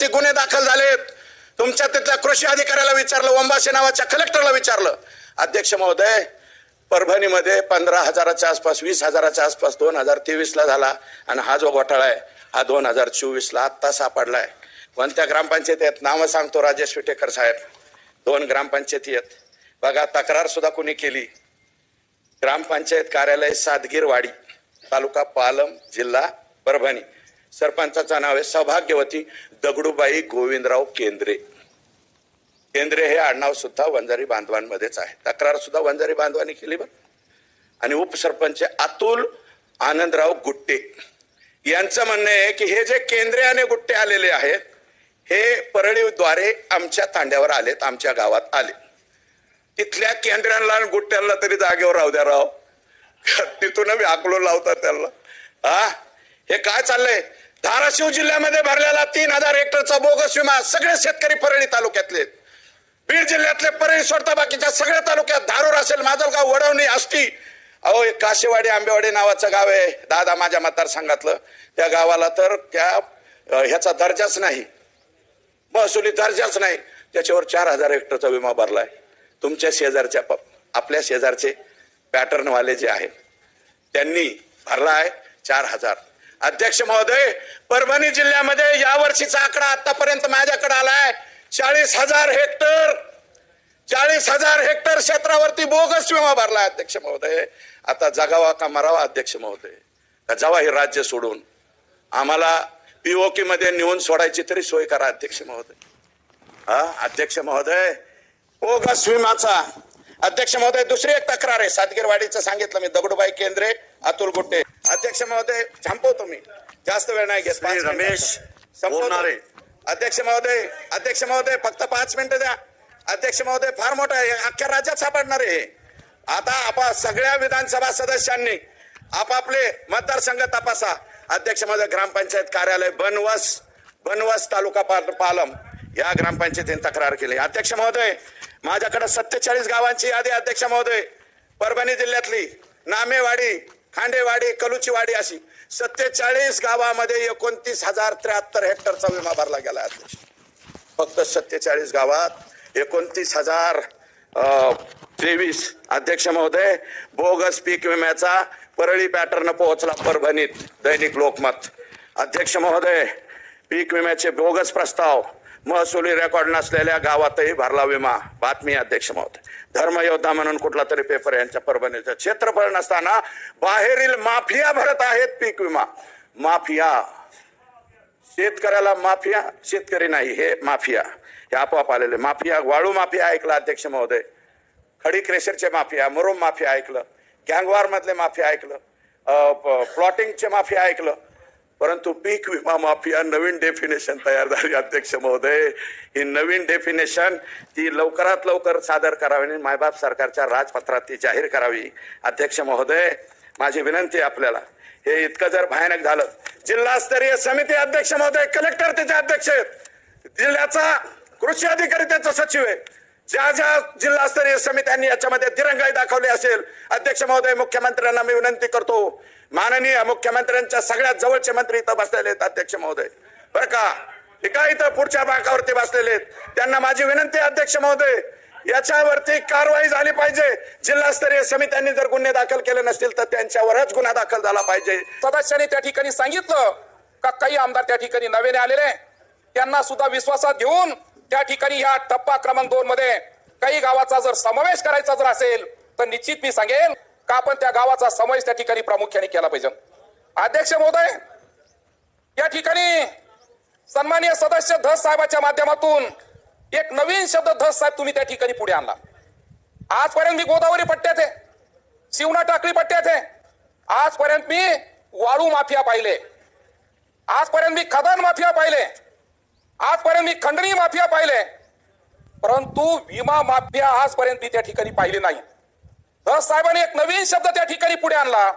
ते गुन्हे दाखल झालेत. तुमच्या तिथल्या कृषी अधिकाऱ्याला विचारलं वंबासे नावाच्या कलेक्टरला विचारलं. अध्यक्ष महोदय परभणीमध्ये पंधरा हजाराच्या आसपास वीस हजाराच्या आसपास दोन हजार तेवीसला झाला आणि हा जो घोटाळा आहे हा दोन हजार चोवीसला आत्ता सापडलाय. कोणत्या ग्रामपंचायती आहेत? नावं सांगतो राजेश विटेकर साहेब. दोन ग्रामपंचायती आहेत. बघा तक्रार सुद्धा कोणी केली? ग्रामपंचायत कार्यालय सातगीरवाडी तालुका पालम जिल्हा परभणी. सरपंचाचं नाव आहे सौभाग्यवती दगडूबाई गोविंदराव केंद्रे. केंद्रे हे आडनाव सुद्धा वंजारी बांधवांमध्येच आहे. तक्रार सुद्धा वंजारी बांधवांनी केली बरं. आणि उपसरपंच अतुल आनंदराव गुट्टे. यांचं म्हणणं आहे की हे जे केंद्रे आणि गुट्टे आलेले आहेत हे परळीद्वारे आमच्या तांड्यावर आलेत आमच्या गावात आले. तिथल्या केंद्रांना आणि गुट्ट्यांना तरी जागेवर राहू द्या राव. तिथून व्याकुलो लावतात त्यांना. हा हे काय चाललंय? धाराशिव जिल्ह्यामध्ये भरलेला तीन हजार हेक्टरचा बोगस विमा सगळे शेतकरी परळी तालुक्यातले. बीड जिल्ह्यातले परळी सोडता बाकीच्या सगळ्या तालुक्यात धारूर असेल माजलगाव वडवणी आष्टी. अहो एक काशेवाडी आंबेवाडी नावाचं गाव आहे. दादा माझ्या मतदारसंघातलं. त्या गावाला तर त्या ह्याचा दर्जाच नाही. महसुली दर्जाच नाही. त्याच्यावर चार हजार हेक्टरचा विमा भरलाय. तुमच्या शेजारच्या आपल्या शेजारचे पॅटर्नवाले जे आहेत त्यांनी भरला आहे चार हजार. अध्यक्ष महोदय परभणी जिल्ह्यामध्ये या वर्षीचा आकडा आतापर्यंत माझ्याकडे आलाय. चाळीस हजार हेक्टर चाळीस हजार हेक्टर क्षेत्रावरती बोगस विमा भरला अध्यक्ष महोदय. आता जगावा का मरावा अध्यक्ष महोदय? का जावा हे राज्य सोडून? आम्हाला पीओके मध्ये नेऊन सोडायची तरी सोय करा अध्यक्ष महोदय. हा अध्यक्ष महोदय बोगस विमाचा. अध्यक्ष महोदय दुसरी एक तक्रार आहे. सातगिरवाडीचं सांगितलं मी दगडूबाई केंद्रे अतुल गुट्टे अध्यक्ष महोदय थांबवतो मी जास्त वेळ नाही घेत. रमेश संपवतो. बोरनारे. अध्यक्ष महोदय अध्यक्ष महोदय फक्त पाच मिनिटं द्या अध्यक्ष महोदय फार मोठं आहे अख्ख्या राज्यात सापडणार आहे. आता आपण सगळ्या विधानसभा सदस्यांनी आपापले मतदारसंघ तपासा अध्यक्ष महोदय ग्रामपंचायत कार्यालय बनवस बनवस तालुका पाल- पालम या ग्रामपंचायतीने तक्रार केली अध्यक्ष महोदय माझ्याकडे सत्तेचाळीस गावांची यादी अध्यक्ष महोदय परभणी जिल्ह्यातली नामेवाडी खांडेवाडी कलुचीवाडी अशी सत्तेचाळीस गावामध्ये एकोणतीस हजार त्र्याहत्तर हेक्टरचा विमा भरला गेला अध्यक्ष फक्त सत्तेचाळीस गावात एकोणतीस हजार तेवीस अध्यक्ष महोदय बोगस पीक विम्याचा परळी पॅटर्न पोहोचला परभणीत दैनिक लोकमत. अध्यक्ष महोदय पीक विम्याचे बोगस प्रस्ताव महसुली रेकॉर्ड नसलेल्या गावातही भरला विमा. बातमी अध्यक्ष महोदय. धर्मयोद्धा म्हणून कुठला तरी पेपर यांच्या परभणीचं क्षेत्रफळ नसताना बाहेरील माफिया भरत आहेत पीक विमा. माफिया. शेतकऱ्याला माफिया शेतकरी नाही हे माफिया. हे आपोआप आलेले माफिया. वाळू माफिया ऐकलं अध्यक्ष महोदय. खडी क्रेशरचे माफिया मुरुम माफिया ऐकलं. गँगवार मधले माफिया ऐकलं. प्लॉटिंगचे माफिया ऐकलं. परंतु पीक विमा माफिया नवीन डेफिनेशन तयार झाली अध्यक्ष महोदय. ही नवीन डेफिनेशन ती लवकरात लवकर सादर करावी आणि मायबाप सरकारच्या राजपत्रात ती जाहीर करावी. अध्यक्ष महोदय माझी विनंती आपल्याला. हे इतकं जर भयानक झालं जिल्हास्तरीय समिती अध्यक्ष महोदय कलेक्टर त्याचे अध्यक्ष आहेत. जिल्ह्याचा कृषी अधिकारी त्याचा सचिव आहे. ज्या ज्या जिल्हास्तरीय समित्यांनी याच्यामध्ये दिरंगाई दाखवली असेल अध्यक्ष महोदय मुख्यमंत्र्यांना मी विनंती करतो माननीय मुख्यमंत्र्यांच्या सगळ्यात जवळचे मंत्री इथं बसलेले आहेत अध्यक्ष महोदय. बरं का? हे काय इथं पुढच्या भागावरती बसलेले आहेत? त्यांना माझी विनंती अध्यक्ष महोदय याच्यावरती कारवाई झाली पाहिजे. जिल्हास्तरीय समित्यांनी जर गुन्हे दाखल केले नसतील तर त्यांच्यावरच गुन्हा दाखल झाला पाहिजे. सदस्यांनी त्या ठिकाणी सांगितलं का काही आमदार त्या ठिकाणी नव्याने आलेले त्यांना सुद्धा विश्वासात घेऊन त्या ठिकाणी ह्या टप्पा क्रमांक दोन मध्ये काही गावाचा जर समावेश करायचा जर असेल तर निश्चित मी सांगेन का आपण त्या गावाचा समावेश त्या ठिकाणी प्रामुख्याने केला पाहिजे. अध्यक्ष महोदय या ठिकाणी सन्माननीय सदस्य धस साहेबाच्या माध्यमातून एक नवीन शब्द धस साहेब तुम्ही त्या ठिकाणी पुढे आणला. आजपर्यंत मी गोदावरी पट्ट्यात आहे शिवना टाकळी पट्ट्यात आहे. आजपर्यंत मी वाळू माफिया पाहिले. आजपर्यंत मी खदान माफिया पाहिले. आजपर्यंत मी खंडणी माफिया पाहिले. परंतु विमा माफिया आजपर्यंत मी त्या ठिकाणी पाहिले नाही. धस साहेबांनी एक नवीन शब्द त्या ठिकाणी पुढे आणला.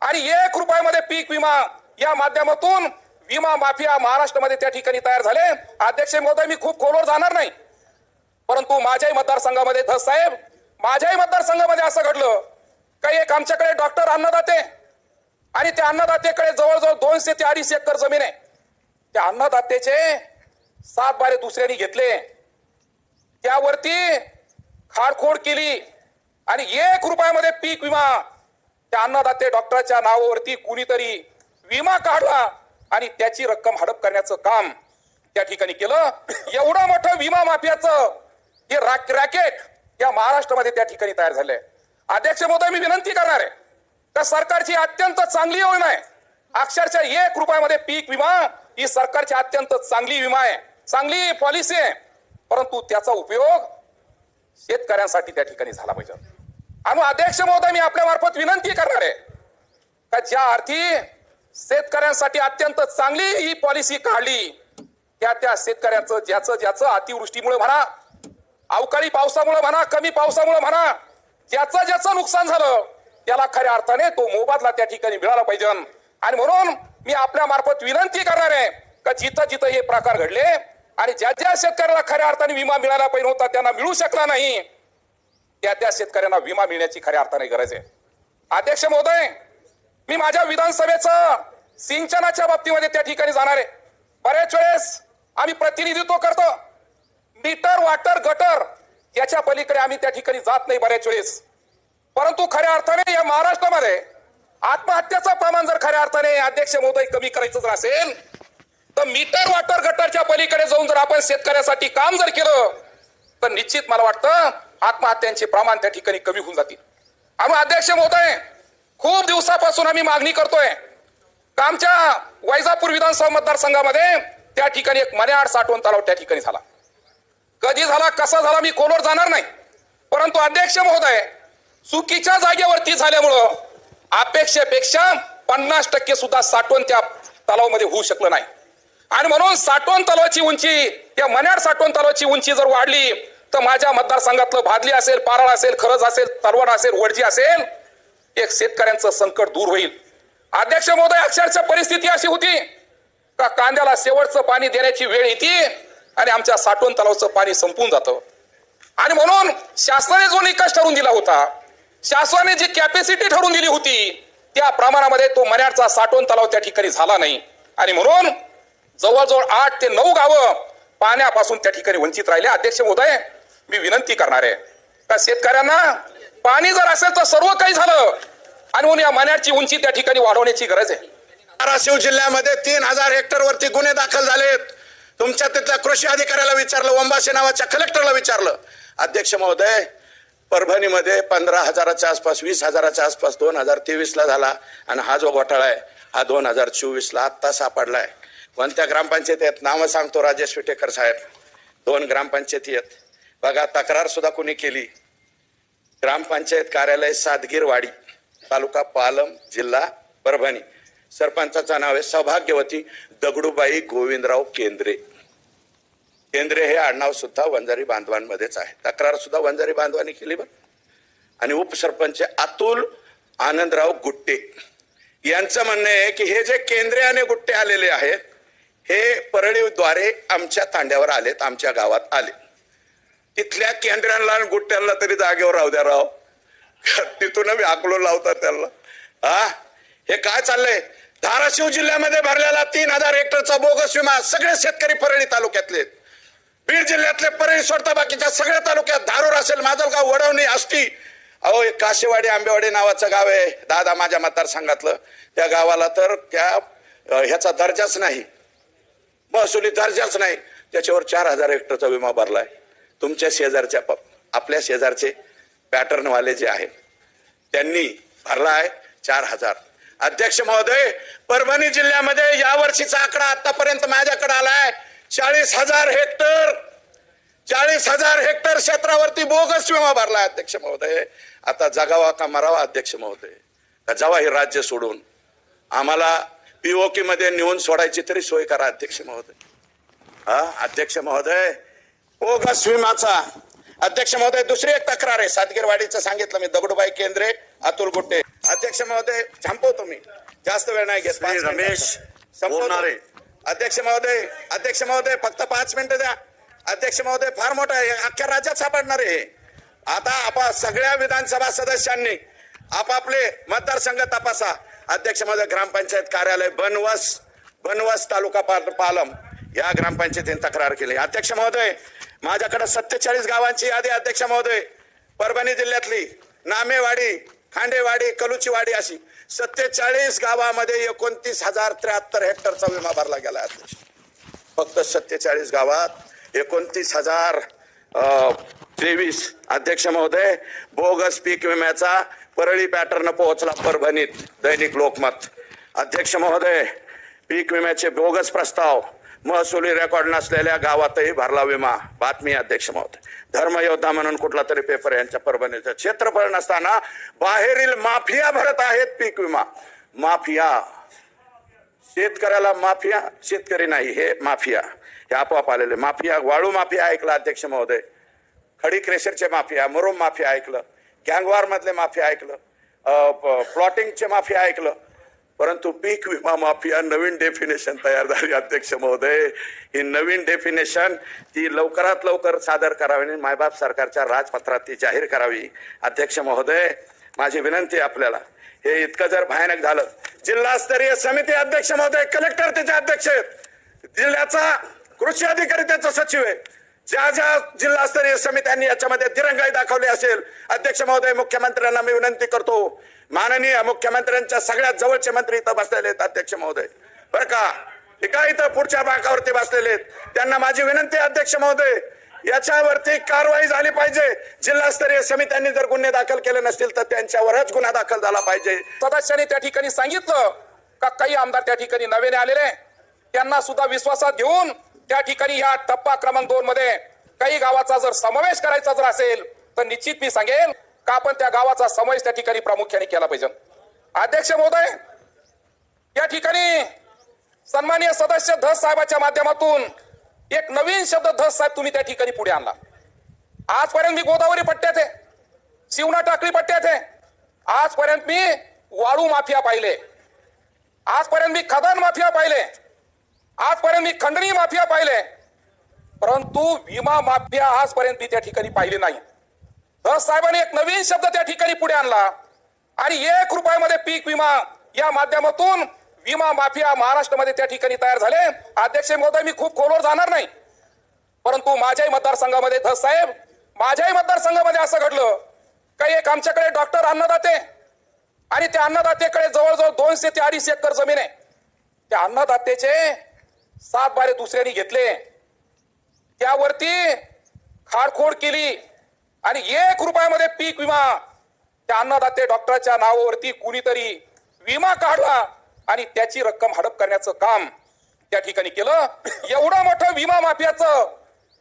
आणि एक रुपयामध्ये पीक विमा या माध्यमातून विमा माफिया महाराष्ट्रामध्ये त्या ठिकाणी तयार झाले. अध्यक्ष महोदय मी खूप खोलवर जाणार नाही. परंतु माझ्याही मतदारसंघामध्ये धस साहेब माझ्याही मतदारसंघामध्ये असं घडलं. काही एक आमच्याकडे डॉक्टर अन्नदाते आणि त्या अन्नदातेकडे जवळजवळ दोनशे ते अडीच एकर जमीन आहे. त्या अन्नदातेचे सात बारे दुसऱ्यांनी घेतले. त्यावरती खाडखोड केली. आणि एक रुपयामध्ये पीक विमा. त्या अन्नदाते डॉक्टरच्या नावावरती कुणीतरी विमा काढला आणि त्याची रक्कम हडप करण्याचं काम त्या ठिकाणी केलं. एवढं मोठं विमा माफियाचं हे रॅकेट या महाराष्ट्रामध्ये त्या ठिकाणी तयार झालंय. अध्यक्ष महोदय मी विनंती करणार आहे का सरकारची अत्यंत चांगली योजना आहे. अक्षरशः एक रुपयामध्ये पीक विमा ही सरकारची अत्यंत चांगली विमा आहे. चांगली पॉलिसी आहे. परंतु त्याचा उपयोग शेतकऱ्यांसाठी त्या ठिकाणी झाला पाहिजे. आणि अध्यक्ष महोदय मी आपल्या मार्फत विनंती करणार आहे का ज्या अर्थी शेतकऱ्यांसाठी अत्यंत चांगली ही पॉलिसी काढली त्या त्या शेतकऱ्याचं ज्याचं ज्याचं अतिवृष्टीमुळे म्हणा अवकाळी पावसामुळे म्हणा कमी पावसामुळे म्हणा ज्याचं ज्याचं नुकसान झालं त्याला खऱ्या अर्थाने तो मोबदला त्या ठिकाणी मिळाला पाहिजे. आणि म्हणून मी आपल्या मार्फत विनंती करणार आहे का जिथं जिथं हे प्रकार घडले आणि ज्या ज्या शेतकऱ्याला खऱ्या अर्थाने विमा मिळाला पाहिजे होता त्यांना मिळू शकला नाही त्या त्या शेतकऱ्यांना विमा मिळण्याची खऱ्या अर्थाने गरज आहे. अध्यक्ष महोदय मी माझ्या विधानसभेचं सिंचनाच्या बाबतीमध्ये त्या ठिकाणी जाणार आहे. बऱ्याच वेळेस आम्ही प्रतिनिधित्व करतो. मीटर वाटर गटर याच्या पलीकडे आम्ही त्या ठिकाणी जात नाही बऱ्याच वेळेस. परंतु खऱ्या अर्थाने या महाराष्ट्रामध्ये आत्महत्याचं प्रमाण जर खऱ्या अर्थाने अध्यक्ष महोदय कमी करायचं जर असेल तर मीटर वाटर गटरच्या पलीकडे जाऊन जर आपण शेतकऱ्यासाठी काम जर केलं तर निश्चित मला वाटतं आत्महत्यांचे प्रमाण त्या ठिकाणी कमी होऊन जातील. आम्ही अध्यक्ष महोदय खूप दिवसापासून आम्ही मागणी करतोय. आमच्या वैजापूर विधानसभा मतदारसंघामध्ये त्या ठिकाणी एक मन्याआड साठवण तलाव त्या ठिकाणी झाला. कधी झाला कसा झाला मी कोलवर जाणार नाही. परंतु अध्यक्ष महोदय चुकीच्या जागेवरती झाल्यामुळं अपेक्षेपेक्षा पन्नास टक्के सुद्धा साठवण त्या तलावामध्ये होऊ शकलं नाही. आणि म्हणून साठवण तलावाची उंची त्या मन्याड साठवण तलावाची उंची जर वाढली तर माझ्या मतदारसंघातलं भादली असेल पाराळ असेल खरज असेल तरवड असेल वडजी असेल एक शेतकऱ्यांचं संकट दूर होईल. अध्यक्ष महोदय अक्षरशः परिस्थिती अशी होती का कांद्याला शेवटचं पाणी देण्याची वेळ येते आणि आमच्या साठवण तलावचं पाणी संपून जातं. आणि म्हणून शासनाने जो निकष ठरवून दिला होता शासनाने जी कॅपॅसिटी ठरवून दिली होती त्या प्रमाणामध्ये तो मन्याडचा साठवण तलाव त्या ठिकाणी झाला नाही. आणि म्हणून जवळजवळ आठ ते नऊ गावं पाण्यापासून त्या ठिकाणी वंचित राहिले. अध्यक्ष महोदय मी विनंती करणार आहे का शेतकऱ्यांना पाणी जर असेल तर सर्व काही झालं. आणि म्हणून या मन्याडची उंची त्या ठिकाणी वाढवण्याची गरज आहे. धाराशिव जिल्ह्यामध्ये तीन हजार हेक्टर वरती गुन्हे दाखल झालेत. तुमच्या तिथल्या कृषी अधिकाऱ्याला विचारलं वंबासे नावाच्या कलेक्टरला विचारलं. अध्यक्ष महोदय परभणीमध्ये पंधरा हजाराच्या आसपास वीस हजाराच्या आसपास दोन हजार तेवीसला झाला. आणि हा जो घोटाळा आहे हा दोन हजार चोवीसला आत्ता सापडलाय. कोणत्या ग्रामपंचायती आहेत? नावं सांगतो राजेश विटेकर साहेब. दोन ग्रामपंचायती आहेत. बघा तक्रार सुद्धा कुणी केली? ग्रामपंचायत कार्यालय सादगीरवाडी तालुका पालम जिल्हा परभणी. सरपंचाचं नाव आहे सौभाग्यवती दगडूबाई गोविंदराव केंद्रे. केंद्रे हे आडनाव सुद्धा वंजारी बांधवांमध्येच आहे. तक्रार सुद्धा वंजारी बांधवांनी केली बरं. आणि उपसरपंच अतुल आनंदराव गुट्टे. यांचं म्हणणं आहे की हे जे केंद्रे आणि गुट्टे आलेले आहेत हे परळीद्वारे आमच्या तांड्यावर आलेत आमच्या गावात आले. तिथल्या केंद्रांना आणि गुट्ट्यांना तरी जागेवर राहू द्या राव. तिथून आकलो लावतात त्यांना. हा? हे काय चाललंय? धाराशिव जिल्ह्यामध्ये भरलेला तीन हजार हेक्टरचा बोगस विमा सगळे शेतकरी परळी तालुक्यातले बीड जिल्ह्यातले परळी सोडता बाकीच्या सगळ्या तालुक्यात धारूर असेल माजलगाव वडवणी आष्टी. अहो एक काशेवाडी आंबेवाडी नावाचं गाव आहे. दादा माझ्या मतदारसंघातलं. त्या गावाला तर त्या ह्याचा दर्जाच नाही. महसुली दर्जाच नाही. त्याच्यावर चार हजार हेक्टरचा विमा भरलाय. तुमच्या शेजारच्या आपल्या शेजारचे पॅटर्नवाले जे आहेत त्यांनी भरला आहे चार हजार. अध्यक्ष महोदय परभणी जिल्ह्यामध्ये या वर्षीचा आकडा आतापर्यंत माझ्याकडे आलाय. चाळीस हजार हेक्टर चाळीस हजार हेक्टर क्षेत्रावरती बोगस विमा भरलाय अध्यक्ष महोदय. आता जगावा का मरावा अध्यक्ष महोदय? का जावा हे राज्य सोडून आम्हाला पीओके मध्ये नेऊन सोडायची तरी सोय करा अध्यक्ष महोदय. हा अध्यक्ष महोदय. बोगस विमाचा अध्यक्ष महोदय दुसरी एक तक्रार आहे. सातगिरवाडीचं सांगितलं मी दगडूबाई केंद्रे अतुल गुट्टे. अध्यक्ष महोदय थांबवतो मी जास्त वेळ नाही घेत. रमेश. अध्यक्ष महोदय अध्यक्ष महोदय फक्त पाच मिनिटं द्या. अध्यक्ष महोदय फार मोठा आहे. अख्ख्या राज्यात सापडणार आहे हे. आता आपण सगळ्या विधानसभा सदस्यांनी आपापले मतदारसंघ तपासा. अध्यक्ष माझं ग्रामपंचायत कार्यालय बनवस बनवस तालुका पालम या ग्रामपंचायतीने तक्रार केली. अध्यक्ष महोदय माझ्याकडे सत्तेचाळीस गावांची यादी अध्यक्ष महोदय. परभणी जिल्ह्यातली नामेवाडी खांडेवाडी कलुचीवाडी अशी सत्तेचाळीस गावामध्ये एकोणतीस हजार त्र्याहत्तर हेक्टरचा विमा भरला गेला अध्यक्ष. फक्त सत्तेचाळीस गावात एकोणतीस हजार तेवीस. अध्यक्ष महोदय बोगस पीक विम्याचा परळी पॅटर्न पोहोचला परभणीत दैनिक लोकमत. अध्यक्ष महोदय पीक विम्याचे बोगस प्रस्ताव. महसुली रेकॉर्ड नसलेल्या गावातही भरला विमा. बातमी अध्यक्ष महोदय. धर्मयोद्धा म्हणून कुठला तरी पेपर यांच्या परभणीचं क्षेत्रफळ नसताना बाहेरील माफिया भरत आहेत पीक विमा. माफिया. शेतकऱ्याला माफिया शेतकरी नाही हे माफिया. हे आपोआप आलेले माफिया वाळू माफिया ऐकलं अध्यक्ष महोदय. खडी क्रेशरचे माफिया मुरुम माफिया ऐकलं. गँगवार मधले माफिया ऐकलं प्लॉटिंगचे माफिया ऐकलं परंतु पीक विमा माफिया नवीन डेफिनेशन तयार झाली अध्यक्ष महोदय. ही नवीन डेफिनेशन ती लवकरात लवकर सादर करावी आणि मायबाप सरकारच्या राजपत्रात ती जाहीर करावी. अध्यक्ष महोदय माझी विनंती आपल्याला. हे इतकं जर भयानक झालं जिल्हास्तरीय समिती अध्यक्ष महोदय कलेक्टर त्याचे अध्यक्ष आहेत. जिल्ह्याचा कृषी अधिकारी त्याचा सचिव आहे. ज्या ज्या जिल्हास्तरीय समित्यांनी याच्यामध्ये दिरंगाई दाखवली असेल अध्यक्ष महोदय मुख्यमंत्र्यांना मी विनंती करतो. माननीय मुख्यमंत्र्यांच्या सगळ्यात जवळचे मंत्री इथं बसलेले आहेत अध्यक्ष महोदय. बरं का? एका इथं पुढच्या भागावरती बसलेले आहेत. त्यांना माझी विनंती अध्यक्ष महोदय याच्यावरती कारवाई झाली पाहिजे. जिल्हास्तरीय समित्यांनी जर गुन्हे दाखल केले नसतील तर त्यांच्यावरच गुन्हा दाखल झाला पाहिजे. सदस्यांनी त्या ठिकाणी सांगितलं का काही आमदार त्या ठिकाणी नव्याने आलेले त्यांना सुद्धा विश्वासात घेऊन त्या ठिकाणी ह्या टप्पा क्रमांक दोन मध्ये काही गावाचा जर समावेश करायचा जर असेल तर निश्चित मी सांगेल का आपण त्या गावाचा समावेश त्या ठिकाणी प्रामुख्याने केला पाहिजे. अध्यक्ष महोदय या ठिकाणी सन्मान्य सदस्य धस साहेबाच्या माध्यमातून एक नवीन शब्द धस साहेब तुम्ही त्या ठिकाणी पुढे आणला. आजपर्यंत मी गोदावरी पट्ट्यात आहे शिवना टाकळी पट्ट्यात आहे. आजपर्यंत मी वाळू माफिया पाहिले. आजपर्यंत मी खदान माफिया पाहिले. आजपर्यंत मी खंडणी माफिया पाहिले. परंतु विमा माफिया आजपर्यंत मी त्या ठिकाणी पाहिले नाही. धस साहेबांनी एक नवीन शब्द त्या ठिकाणी पुढे आणला. आणि एक रुपयामध्ये पीक विमा या माध्यमातून विमा माफिया महाराष्ट्रामध्ये त्या ठिकाणी तयार झाले. अध्यक्ष महोदय मी खूप खोलवर जाणार नाही. परंतु माझ्याही मतदारसंघामध्ये धस साहेब माझ्याही मतदारसंघामध्ये असं घडलं. काही एक आमच्याकडे डॉक्टर अन्नदाते आणि त्या अन्नदातेकडे जवळजवळ दोनशे ते अडीच एकर जमीन आहे. त्या अन्नदातेचे सात बारे दुसऱ्यांनी घेतले. त्यावरती खाडखोड केली. आणि एक रुपयामध्ये पीक विमा. त्या अन्नदाते डॉक्टरच्या नावावरती कुणीतरी विमा काढला. आणि त्याची रक्कम हडप करण्याचं काम त्या ठिकाणी केलं. एवढं मोठं विमा माफियाचं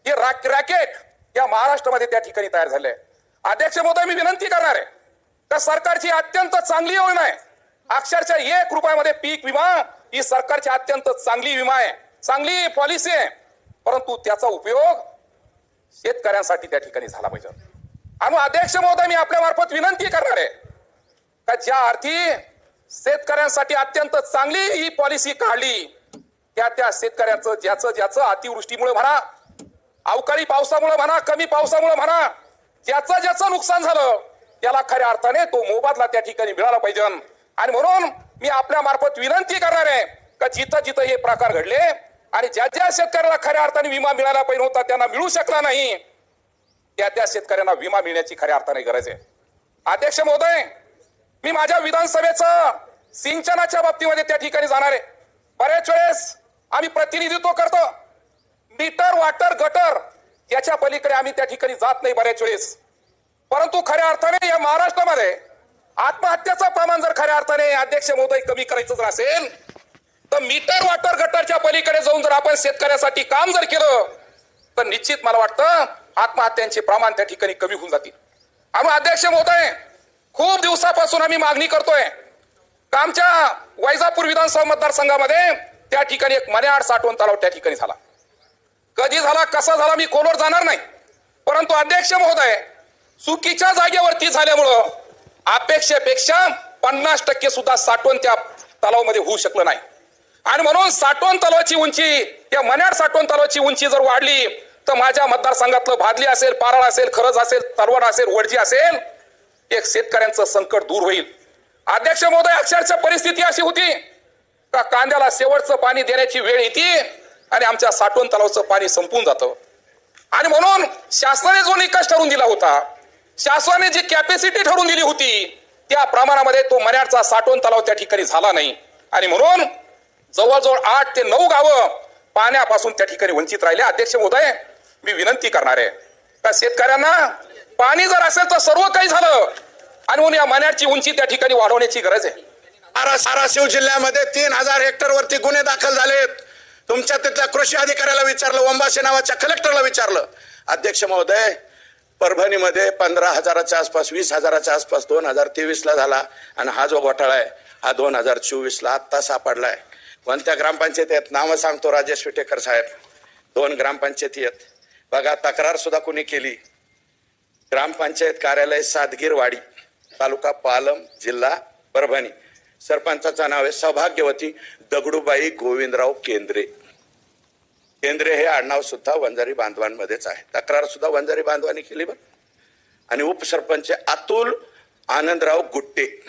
हे रॅकेट या महाराष्ट्रामध्ये त्या ठिकाणी तयार झालंय. अध्यक्ष महोदय मी विनंती करणार आहे तर सरकारची अत्यंत चांगली योजना आहे. अक्षरशः एक रुपयामध्ये पीक विमा ही सरकारची अत्यंत चांगली विमा आहे. चांगली पॉलिसी आहे. परंतु त्याचा उपयोग शेतकऱ्यांसाठी त्या ठिकाणी झाला पाहिजे. आणि अध्यक्ष महोदय मी आपल्या मार्फत विनंती करणार आहे का ज्या अर्थी शेतकऱ्यांसाठी अत्यंत चांगली ही पॉलिसी काढली त्या त्या शेतकऱ्याचं ज्याचं ज्याचं अतिवृष्टीमुळे म्हणा अवकाळी पावसामुळे म्हणा कमी पावसामुळे म्हणा ज्याचं ज्याचं नुकसान झालं त्याला खऱ्या अर्थाने तो मोबदला त्या ठिकाणी मिळाला पाहिजे. आणि म्हणून मी आपल्या मार्फत विनंती करणार आहे का जिथं जिथं हे प्रकार घडले आणि ज्या ज्या शेतकऱ्याला खऱ्या अर्थाने विमा मिळाला पाहिजे होता त्यांना मिळू शकला नाही त्या त्या शेतकऱ्यांना विमा मिळण्याची खऱ्या अर्थाने गरज आहे. अध्यक्ष महोदय मी माझ्या विधानसभेचं सिंचनाच्या बाबतीमध्ये त्या ठिकाणी जाणार आहे. बऱ्याच वेळेस आम्ही प्रतिनिधित्व करतो. मीटर वाटर गटर याच्या पलीकडे आम्ही त्या ठिकाणी जात नाही बऱ्याच वेळेस. परंतु खऱ्या अर्थाने या महाराष्ट्रामध्ये आत्महत्याचं प्रमाण जर खऱ्या अर्थाने अध्यक्ष महोदय कमी करायचं जर असेल तर मीटर वाटर गटरच्या पलीकडे जाऊन जर आपण शेतकऱ्यासाठी काम जर केलं तर निश्चित मला वाटतं आत्महत्यांचे प्रमाण त्या ठिकाणी कमी होऊन जातील. आम्ही अध्यक्ष महोदय खूप दिवसापासून आम्ही मागणी करतोय. आमच्या वैजापूर विधानसभा मतदारसंघामध्ये त्या ठिकाणी एक मन्याआड साठवण तलाव त्या ठिकाणी झाला. कधी झाला कसा झाला मी खोलवर जाणार नाही. परंतु अध्यक्ष महोदय चुकीच्या जागेवरती झाल्यामुळं अपेक्षेपेक्षा पन्नास टक्के सुद्धा साठवण त्या तलावामध्ये होऊ शकलं नाही. आणि म्हणून साठवण तलावाची उंची या मन्याड साठवण तलावाची उंची जर वाढली तर माझ्या मतदारसंघातलं भादली असेल पाराळ असेल खरज असेल तरवड असेल वडजी असेल एक शेतकऱ्यांचं संकट दूर होईल. अध्यक्ष महोदय अक्षरशः परिस्थिती अशी होती का कांद्याला शेवटचं पाणी देण्याची वेळ येते आणि आमच्या साठवण तलावचं पाणी संपून जातं. आणि म्हणून शासनाने जो निकष ठरवून दिला होता शासनाने जी कॅपॅसिटी ठरवून दिली होती त्या प्रमाणामध्ये तो मन्याडचा साठवण तलाव त्या ठिकाणी झाला नाही. आणि म्हणून जवळजवळ आठ ते नऊ गावं पाण्यापासून त्या ठिकाणी वंचित राहिले. अध्यक्ष महोदय मी विनंती करणार आहे. त्या शेतकऱ्यांना पाणी जर असेल तर सर्व काही झालं. आणि म्हणून या मण्याची उंची त्या ठिकाणी वाढवण्याची गरज आहे. सारा धाराशिव जिल्ह्यामध्ये तीन हजार हेक्टर वरती गुन्हे दाखल झालेत. तुमच्या तिथल्या कृषी अधिकाऱ्याला विचारलं ओंबासे नावाच्या कलेक्टरला विचारलं. अध्यक्ष महोदय परभणीमध्ये पंधरा हजाराच्या आसपास वीस हजाराच्या आसपास दोन हजार तेवीस ला झाला. आणि हा जो घोटाळा आहे हा दोन हजार चोवीस ला आत्ता सापडलाय. कोणत्या ग्रामपंचायती आहेत? नावं सांगतो राजेश विटेकर साहेब. दोन ग्रामपंचायती आहेत. बघा तक्रार सुद्धा कुणी केली? ग्रामपंचायत कार्यालय सादगीरवाडी तालुका पालम जिल्हा परभणी. सरपंचाचं नाव आहे सौभाग्यवती दगडूबाई गोविंदराव केंद्रे. केंद्रे हे आडनाव सुद्धा वंजारी बांधवांमध्येच आहे. तक्रार सुद्धा वंजारी बांधवांनी केली बरं. आणि उपसरपंच अतुल आनंदराव गुट्टे.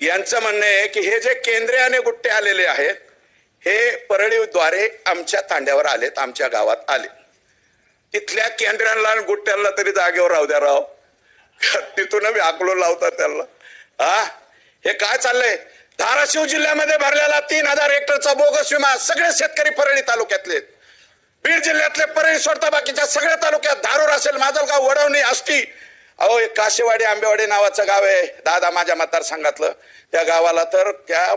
यांचं म्हणणं आहे की हे जे केंद्रे आणि गुट्टे आलेले आहेत हे परळीद्वारे आमच्या तांड्यावर आलेत आमच्या गावात आले. तिथल्या केंद्रांना आणि गुट्ट्यांना तरी जागेवर राहू द्या राव. तिथून मी आकलो लावतात त्यांना. हा? हे काय चाललंय? धाराशिव जिल्ह्यामध्ये भरलेला तीन हजार हेक्टरचा बोगस विमा सगळे शेतकरी परळी तालुक्यातले बीड जिल्ह्यातले परळी सोडता बाकीच्या सगळ्या तालुक्यात धारूर असेल माजलगाव वडवणी आष्टी. अहो एक काशेवाडी आंबेवाडी नावाचं गाव आहे. दादा माझ्या मतदारसंघातलं. त्या गावाला तर त्या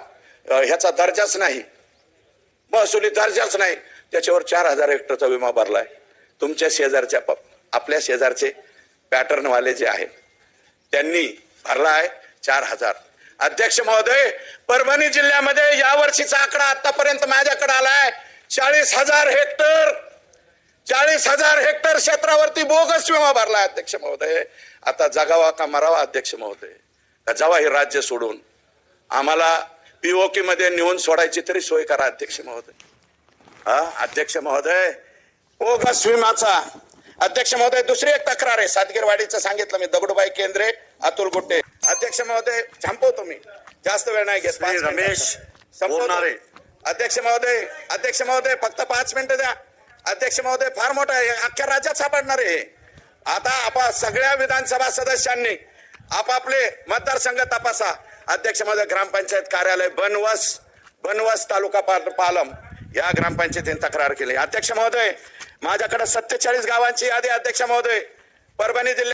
ह्याचा दर्जाच नाही. महसुली दर्जाच नाही. त्याच्यावर चार हजार हेक्टरचा विमा भरलाय. तुमच्या शेजारच्या आपल्या शेजारचे पॅटर्नवाले जे आहेत त्यांनी भरला आहे चार हजार. अध्यक्ष महोदय परभणी जिल्ह्यामध्ये या वर्षीचा आकडा आतापर्यंत माझ्याकडे आलाय. चाळीस हजार हेक्टर चाळीस हजार हेक्टर क्षेत्रावरती बोगस विमा भरला अध्यक्ष महोदय. आता जगावा का मरावा अध्यक्ष महोदय? का जावा हे राज्य सोडून आम्हाला पीओके मध्ये नेऊन सोडायची तरी सोय करा अध्यक्ष महोदय. हा अध्यक्ष महोदय. बोगस विमाचा अध्यक्ष महोदय दुसरी एक तक्रार आहे. सातगिरवाडीचं सांगितलं मी दगडूबाई केंद्रे अतुल गुट्टे. अध्यक्ष महोदय थांबवतो मी. जास्त वेळ नाही घेत. रमेश. अध्यक्ष महोदय अध्यक्ष महोदय फक्त पाच मिनिटं द्या. अध्यक्ष महोदय फार मोठा आहे. अख्ख्या राज्यात सापडणार आहे हे. आता आपण सगळ्या विधानसभा सदस्यांनी आपापले मतदारसंघ तपासा. अध्यक्ष माझं ग्रामपंचायत कार्यालय बनवस बनवस तालुका पालम. या ग्रामपंचायतीने तक्रार केली. अध्यक्ष महोदय माझ्याकडे सत्तेचाळीस गावांची यादी अध्यक्ष महोदय. परभणी जिल्ह्यात